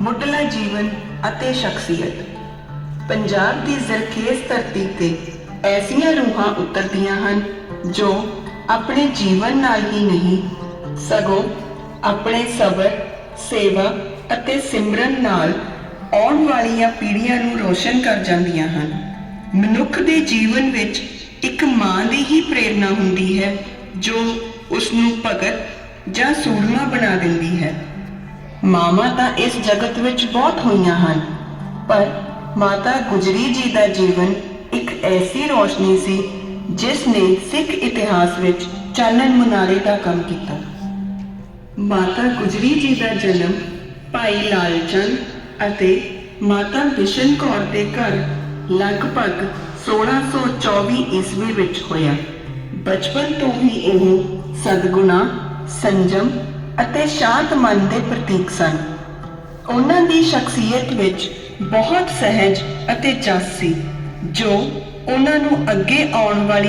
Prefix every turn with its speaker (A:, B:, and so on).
A: ਮੁੱਢਲਾ ਜੀਵਨ ਅਤੇ ਸ਼ਖਸੀਅਤ। ਪੰਜਾਬ ਦੀ ਜ਼ਰਖੇਜ਼ ਧਰਤੀ ਤੇ ਐਸੀਆਂ ਰੂਹਾਂ ਉਤਰਦੀਆਂ ਹਨ ਜੋ ਆਪਣੇ ਜੀਵਨ ਨਾਲ ਹੀ ਨਹੀਂ, ਸਗੋਂ ਆਪਣੇ ਸਬਰ, ਸੇਵਾ ਅਤੇ ਸਿਮਰਨ ਨਾਲ ਆਉਣ ਵਾਲੀਆਂ ਪੀੜ੍ਹੀਆਂ ਨੂੰ ਰੋਸ਼ਨ ਕਰ ਜਾਂਦੀਆਂ ਹਨ। ਮਨੁੱਖ ਦੇ ਜੀਵਨ ਵਿੱਚ ਇੱਕ ਮਾਂ ਦੀ ਹੀ ਪ੍ਰੇਰਣਾ ਹੁੰਦੀ ਹੈ ਜੋ ਉਸ ਨੂੰ ਭਗਤ ਜਾਂ ਸੂਰਮਾ ਬਣਾ ਦਿੰਦੀ ਹੈ। ਮਾਵਾਂ ਤਾਂ ਇਸ ਜਗਤ ਵਿੱਚ ਬਹੁਤ ਹੋਈਆਂ ਹਨ। ਪਰ ਮਾਤਾ ਗੁਜਰੀ ਜੀ ਦਾ ਜੀਵਨ ਇੱਕ ਐਸੀ ਰੋਸ਼ਨੀ ਸੀ, ਜਿਸ ਨੇ ਸਿੱਖ ਇਤਿਹਾਸ ਵਿੱਚ ਚਾਨਣ ਮੁਨਾਰੇ ਦਾ ਕੰਮ ਕੀਤਾ। ਮਾਤਾ ਗੁਜਰੀ ਜੀ ਦਾ ਜਨਮ ਭਾਈ ਲਾਲਚੰਦ ਅਤੇ ਮਾਤਾ ਬਿਸ਼ਨ ਕੌਰ ਦੇ ਘਰ ਲਗਭਗ 1624 ਈਸਵੀ ਵਿੱਚ ਹੋਇਆ। ਬਚਪਨ ਤੋਂ ਹੀ ਇਹ ਸਦਗੁਣਾ, ਸੰਜਮ ਅਤੇ ਸ਼ਾਂਤ ਮਨ ਦੇ ਪ੍ਰਤੀਕ ਸਨ। ਉਹਨਾਂ ਦੀ ਸ਼ਖਸੀਅਤ ਵਿੱਚ ਬਹੁਤ ਸਹਿਜ ਅਤੇ ਜਸ ਸੀ, ਜੋ ਉਹਨਾਂ ਨੂੰ ਅੱਗੇ ਆਉਣ ਵਾਲੀ